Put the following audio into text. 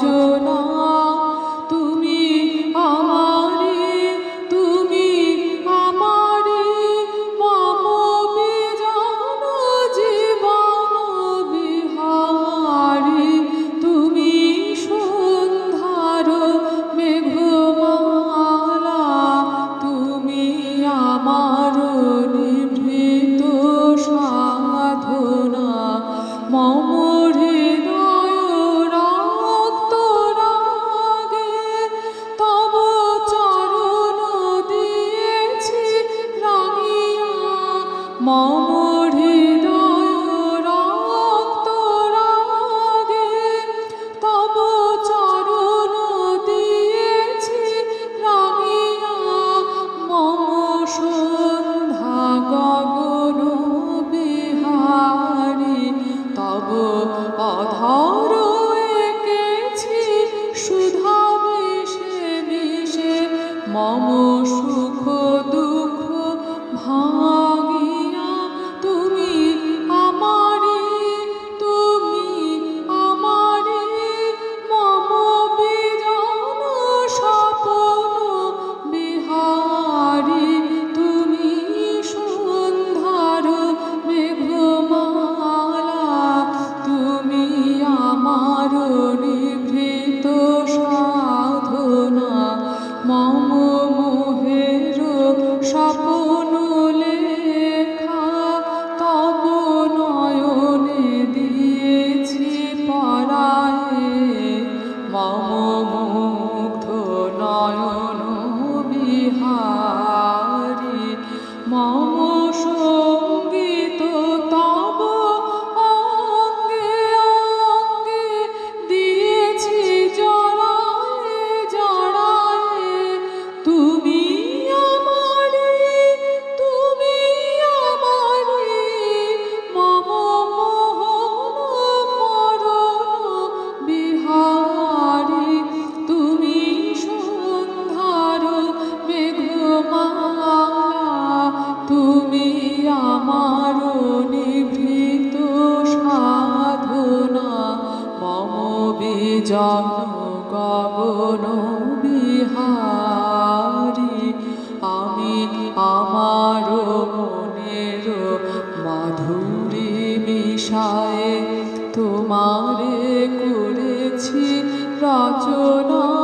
to know. মম হারি আমি আমার মনের মাধুরী মিশায়ে তোমারে করেছি রচনা।